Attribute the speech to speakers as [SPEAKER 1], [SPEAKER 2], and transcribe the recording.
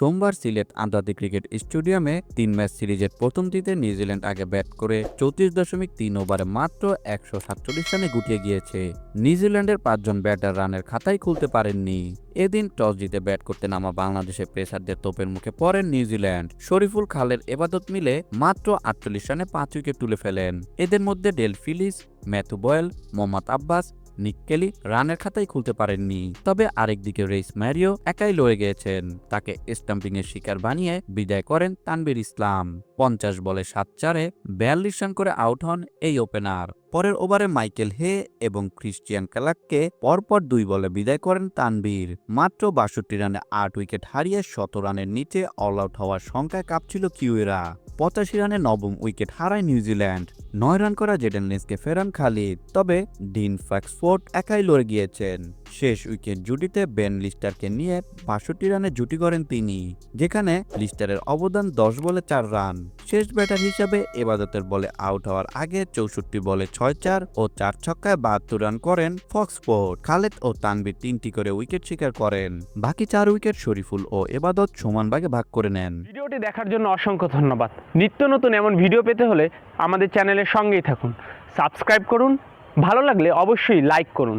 [SPEAKER 1] সোমবার সিলেট আন্তর্জাতিক ক্রিকেট স্টেডিয়ামে তিন ম্যাচ সিরিজের প্রথমটিতে নিউজিল্যান্ড আগে ব্যাট করে চৌত্রিশ দশমিক তিন ওভারে মাত্র একশো সাতচল্লিশ রানে গুটিয়ে গিয়েছে। নিউজিল্যান্ডের পাঁচজন ব্যাটার রানের খাতাই খুলতে পারেননি। এদিন টস জিতে ব্যাট করতে নামা বাংলাদেশের পেসারদের তোপের মুখে পড়েন নিউজিল্যান্ড। শরীফুল খালের এবাদত মিলে মাত্র আটচল্লিশ রানে পাঁচ উইকেট তুলে ফেলেন। এদের মধ্যে Dale Phillips, Matthew Boyle, Mohammad Abbas Nick Kelly রানের খাতাই খুলতে পারেননি। তবে আরেকদিকে রেইস ম্যারিও একাই লড়ে গিয়েছেন। তাকে স্টাম্পিং এর শিকার বানিয়ে বিদায় করেন তানবির ইসলাম। পঞ্চাশ বলে সাত চারে বিয়াল্লিশ রান করে আউট হন এই ওপেনার। পরের ওভারে মাইকেল হে এবং ক্রিস্টিয়ান ক্যালাককে পরপর দুই বলে বিদায় করেন তানবীর মাত্র বাষট্টি রানে আট উইকেট হারিয়ে শত রানের নিচে অল আউট হওয়ার সংখ্যায় কাঁপছিল কিউয়েরা। পঁচাশি রানে নবম উইকেট হারায় নিউজিল্যান্ড। নয় রান করা জেডেন লিন্সকে ফেরান খালিদ তবে ডিন ফ্যাক্সফোর্ড একাই লড়ে গিয়েছেন। শেষ উইকেট জুটিতে বেন লিস্টারকে নিয়ে বাষট্টি রানে জুটি করেন তিনি, যেখানে লিস্টারের অবদান দশ বলে চার রান। শেষ ব্যাটার হিসাবে এবাদতের বলে আউট হওয়ার আগে চৌষট্টি বলে ছয় চার ও চার ছক্কায় বাহাত্তর রান করেন ফক্সফোর্ড খালেদ ও তানবির তিনটি করে উইকেট শিকার করেন। বাকি চার উইকেট শরীফুল ও এবাদত সমান ভাগে ভাগ করে নেন।
[SPEAKER 2] ভিডিওটি দেখার জন্য অসংখ্য ধন্যবাদ। নিত্য নতুন এমন ভিডিও পেতে হলে আমাদের চ্যানেলের সঙ্গেই থাকুন। সাবস্ক্রাইব করুন, ভালো লাগলে অবশ্যই লাইক করুন।